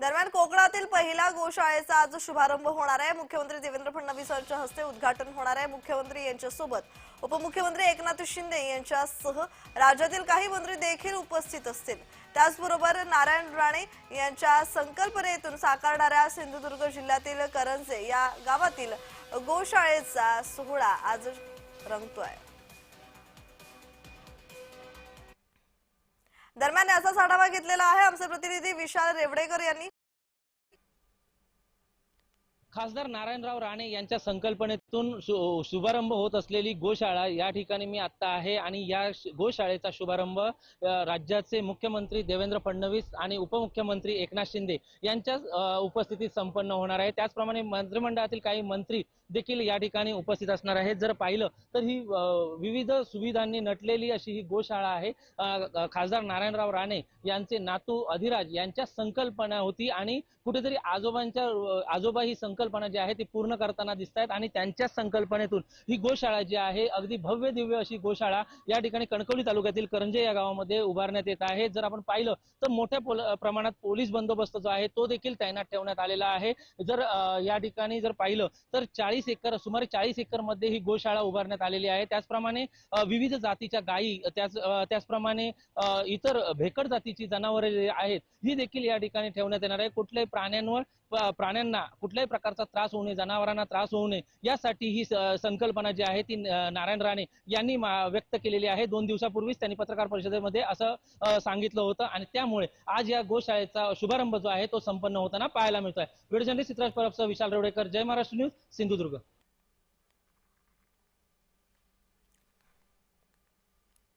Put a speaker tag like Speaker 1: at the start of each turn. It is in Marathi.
Speaker 1: दरम्यान कोकणातील पहिल्या गोशाळेचा आज शुभारंभ होणार आहे. मुख्यमंत्री देवेंद्र फडणवीस यांच्या हस्ते उद्घाटन होणार आहे. मुख्यमंत्री यांच्यासोबत उपमुख्यमंत्री एकनाथ शिंदे यांच्यासह राज्यातील काही मंत्री देखील उपस्थित असतील. त्याचबरोबर नारायण राणे यांच्या संकल्पनेतून साकारणाऱ्या सिंधुदुर्ग जिल्ह्यातील करंजे या गावातील गोशाळेचा सोहळा आज रंगतोय. दरम्यान याचाच आढावा घेतलेला आहे आमचे प्रतिनिधी विशाल रेवडेकर यांनी.
Speaker 2: खासदार नारायणराव राणे यांच्या तून शु- शुभारंभ होत असलेली गोशाळा या ठिकाणी मी आता आहे आणि या गोशाळेचा शुभारंभ राज्याचे मुख्यमंत्री देवेंद्र फडणवीस आणि उपमुख्यमंत्री एकनाथ शिंदे यांच्या उपस्थितीत संपन्न होणार आहे. त्याचप्रमाणे मंत्रिमंडळातील काही मंत्री देखील या ठिकाणी उपस्थित असणार आहेत. जर पाहिलं तर ही विविध सुविधांनी नटलेली अशी ही गोशाळा आहे. खासदार नारायणराव राणे यांचे नातू अधिराज यांच्या संकल्पना होती आणि कुठेतरी आजोबांच्या आजोबा ही संकल्पना जी आहे ती पूर्ण करताना दिसत आहेत आणि त्यांच्या संकल्पनेतून ही गोशाळा जी आहे अगदी भव्य दिव्य अशी गोशाळा या ठिकाणी कणकवली तालुक्यातील करंजे या गावामध्ये उभारण्यात येत आहे. जर आपण पाहिलं तर मोठ्या प्रमाणात पोलीस बंदोबस्त जो आहे तो देखील तैनात ठेवण्यात आलेला आहे. जर या ठिकाणी जर पाहिलं तर चाळीस एकर सुमारे चाळीस एकरमध्ये ही गोशाळा उभारण्यात आलेली आहे. त्याचप्रमाणे विविध जातीच्या गायी त्याच त्याचप्रमाणे इतर भेकड जातीची जनावरे आहेत ही देखील या ठिकाणी ठेवण्यात येणार आहे. कुठल्याही प्राण्यांवर प्राण्यांना कुठल्याही प्रकारचा त्रास होऊ नये जनावरांना त्रास होऊ नये यासाठी ही संकल्पना जी आहे ती नारायण राणे यांनी व्यक्त केलेली आहे. दोन दिवसापूर्वीच त्यांनी पत्रकार परिषदेमध्ये असं सांगितलं होतं आणि त्यामुळे आज या गोशाळेचा शुभारंभ जो आहे तो संपन्न होताना पाहायला मिळतोय. व्हिडिओ जर्नलिस्ट चित्राज परबसह विशाल रेवडेकर. जय महाराष्ट्र न्यूज सिंधुदुर्ग.